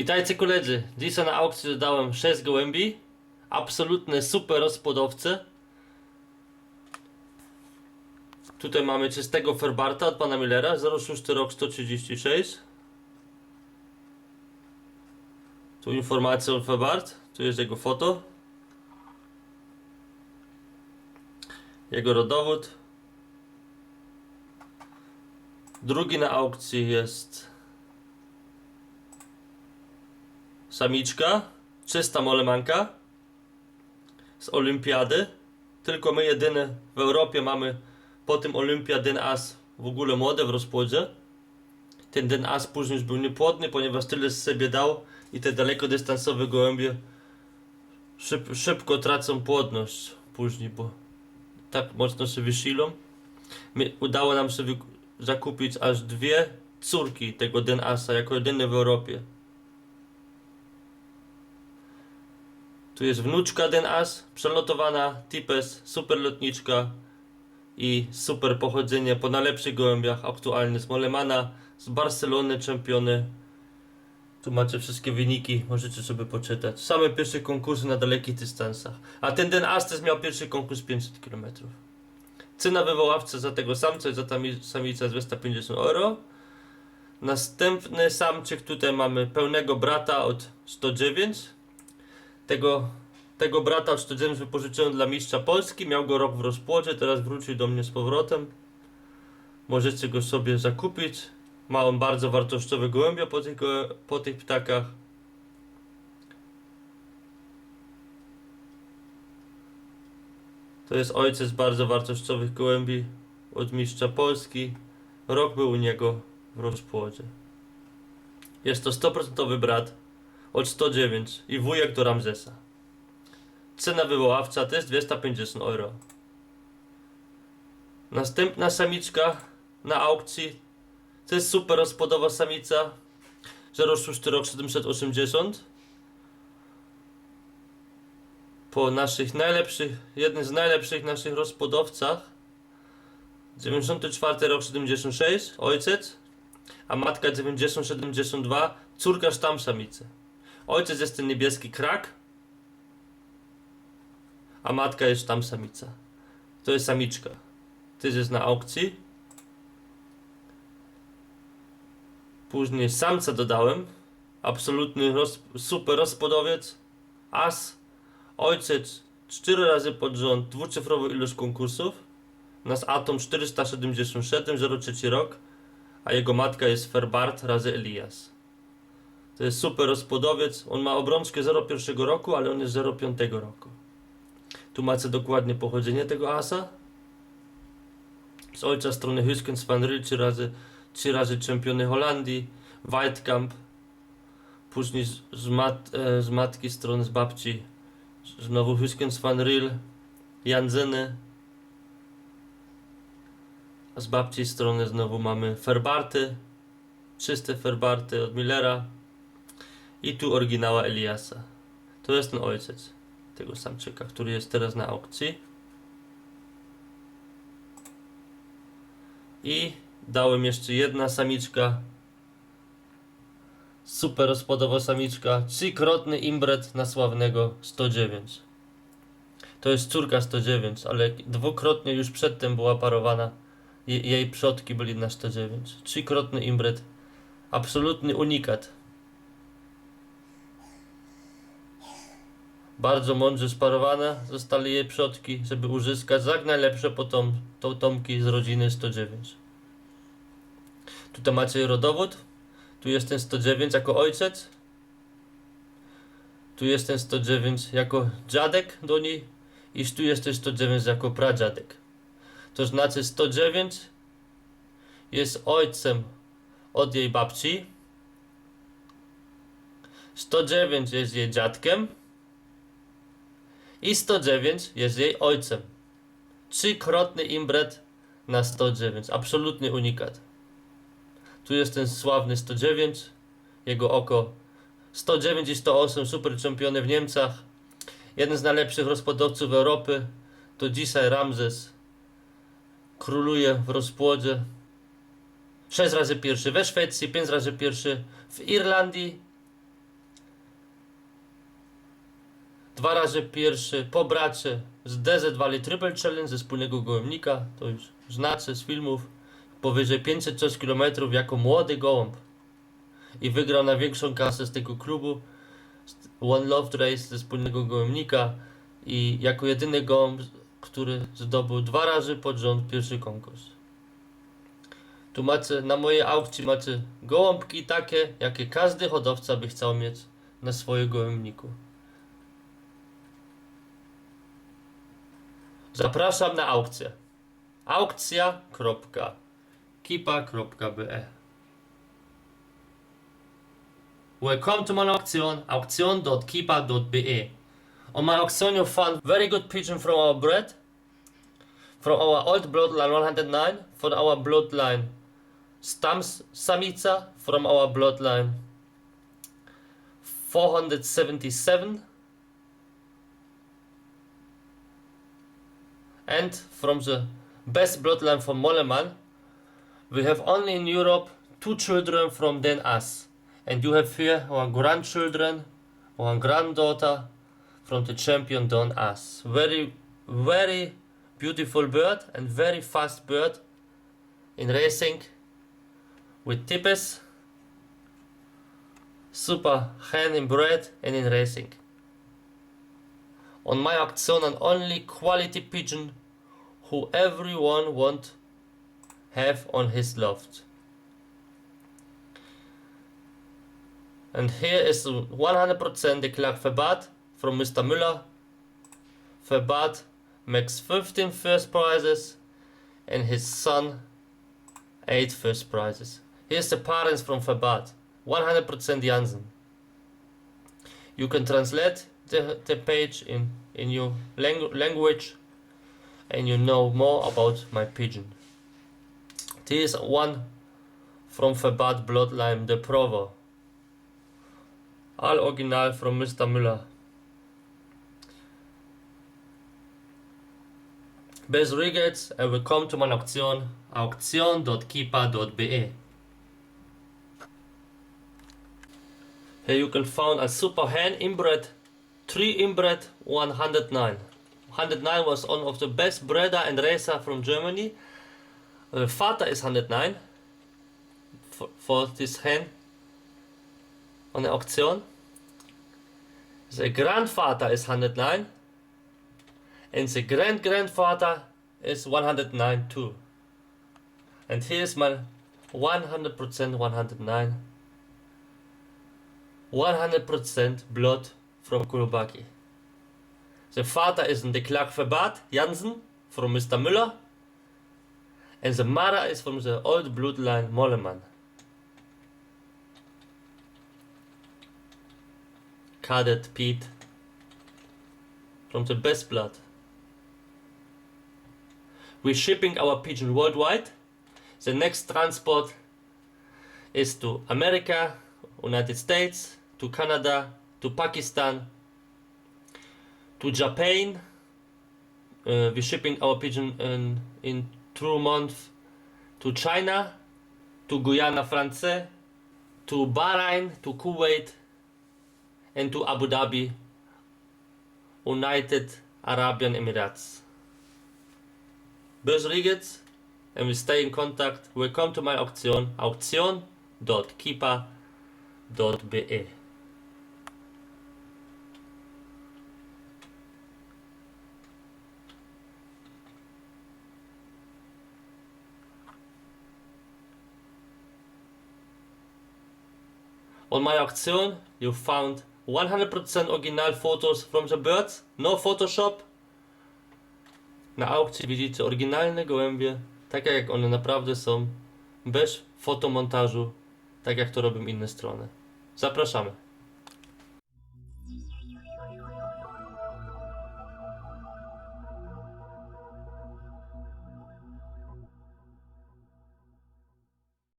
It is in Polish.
Witajcie koledzy. Dzisiaj na aukcji dodałem 6 gołębi. Absolutne super rozpłodowce. Tutaj mamy czystego Ferbarta od pana Millera, 06 rok 136. Tu informacja o Ferbart, tu jest jego foto. Jego rodowód. Drugi na aukcji jest samiczka, czysta molemanka z olimpiady. Tylko my jedyne w Europie mamy po tym Olimpia den As w ogóle młode w rozpłodzie. Ten den As później już był niepłodny, ponieważ tyle z siebie dał i te dalekodystansowe gołębie szyb, szybko tracą płodność później, bo tak mocno się wysilą. My, udało nam się zakupić aż dwie córki tego den Asa, jako jedyny w Europie. Tu jest wnuczka Den As, przelotowana, Tipes, super lotniczka i super pochodzenie po najlepszych gołębiach, aktualnie z Molemana, z Barcelony czempiony. Tu macie wszystkie wyniki, możecie sobie poczytać. Same pierwsze konkursy na dalekich dystansach. A ten Den As też miał pierwszy konkurs 500 km. Cena wywoławca za tego samca i za samicę jest 250 euro. Następny samczyk tutaj mamy pełnego brata od 109. Tego, tego brata od 109 wypożyczyłem dla mistrza Polski. Miał go rok w rozpłodzie, teraz wrócił do mnie z powrotem. Możecie go sobie zakupić. Ma on bardzo wartościowe gołębia po tych, po tych ptakach. To jest ojciec bardzo wartościowych gołębi od mistrza Polski. Rok był u niego w rozpłodzie. Jest to 100% brat od 109 i wujek do Ramzesa. Cena wywoławca to jest 250 euro. Następna samiczka na aukcji to jest super rozpłodowa samica 06 rok 780 po naszych najlepszych, jednym z najlepszych naszych rozpłodowcach 94 rok 76 ojciec a matka 90-72 córka sztam samicy ojciec jest ten niebieski krak a matka jest tam samica. To jest samiczka. To jest na aukcji. Później samca dodałem. Absolutny roz, super rozpłodowiec as. Ojciec 4 razy pod rząd dwucyfrową ilość konkursów. Nas Atom 477 03 rok. A jego matka jest Ferbart razy Elias to jest super rozpłodowiec on ma obrączkę 01 roku ale on jest 05 roku. Tu macie dokładnie pochodzenie tego asa? Z ojca strony Huskens van Ryl 3 razy 3 razy czempiony Holandii. Weitkamp później z, z, mat, e, z matki strony z babci. Znowu Huskens van Ryl Janzeny a z babci strony znowu mamy Ferbarty. Czyste Ferbarty od Millera i tu oryginała Eliasa. To jest ten ojciec tego samczyka, który jest teraz na aukcji. I dałem jeszcze jedna samiczka. Super rozpłodowa samiczka. Trzykrotny imbret na sławnego 109 to jest córka 109 ale dwukrotnie już przedtem była parowana. Je, jej przodki byli na 109 trzykrotny imbret. Absolutny unikat bardzo mądrze sparowane zostali jej przodki żeby uzyskać jak najlepsze potom, potomki z rodziny 109 tutaj macie rodowód tu jest ten 109 jako ojciec. Tu jest ten 109 jako dziadek do niej. I tu jest też 109 jako pradziadek. To znaczy 109 jest ojcem od jej babci. 109 jest jej dziadkiem. I 109 jest jej ojcem. Trzykrotny imbret na 109. Absolutny unikat. Tu jest ten sławny 109, jego oko 109 i 108, super czempiony w Niemcach. Jeden z najlepszych rozpłodowców Europy. To dzisiaj Ramzes króluje w rozpłodzie. 6 razy pierwszy we Szwecji, 5 razy pierwszy w Irlandii dwa razy pierwszy po bracie z DZ Valley Triple Challenge ze wspólnego gołębnika, to już znacie z filmów, powyżej 500 coś kilometrów jako młody gołąb i wygrał największą kasę z tego klubu One Love Race ze wspólnego gołębnika i jako jedyny gołąb, który zdobył dwa razy pod rząd pierwszy konkurs. Tu macie, na mojej aukcji macie gołąbki takie, jakie każdy hodowca by chciał mieć na swoim gołębniku. Zapraszam na aukcję. Aukcja.kipa.be Welcome to my auction, auction.kipa.be On my auction you'll find very good pigeon from our breed, from our old bloodline 109, from our bloodline Stams Samica, from our bloodline 477, and from the best bloodline from Moleman, we have only in Europe two children from then us. And you have here one grandchildren, one granddaughter from the champion Don Us. Very, very beautiful bird and very fast bird in racing with tippers. Super hen in bread and in racing. On my auction only quality pigeon who everyone want have on his loft. And here is 100% the Clark Verbat from Mr. Müller. Verbat makes 15 first prizes and his son 8 first prizes. Here's the parents from Verbat. 100% Janssen. You can translate the, the page in, in your langu- language and you know more about my pigeon. This one from Verbat bloodline, the Provo. All original from Mr. Müller. Best regards and welcome to my auction, auction.kipa.be. Here you can find a super hen inbred, 3 inbred 109. 109 was one of the best breeder and racer from Germany. Uh, the father is 109 for, for this hen on the auction. The grandfather is 109 and the grand grandfather is 109 too. And here's my 100% 109 100% blood from Kulobaki. The father is in the Clark Verbat Jansen from Mr. Müller and the mother is from the old bloodline Mollemann. Cadet Pete from the best blood. We're shipping our pigeon worldwide. The next transport is to America, United States, to Canada, to Pakistan, to Japan. Uh, we're shipping our pigeon in, in two months to China, to Guyana France, to Bahrain, to Kuwait, and to Abu Dhabi, United Arabian Emirates. Best regards, and we stay in contact. Welcome to my auction, auction.kipa.be. On my auction, you found 100% original photos from the birds, no Photoshop. Na aukcji widzicie oryginalne gołębie, takie jak one naprawdę są, bez fotomontażu, tak jak to robią inne strony. Zapraszamy.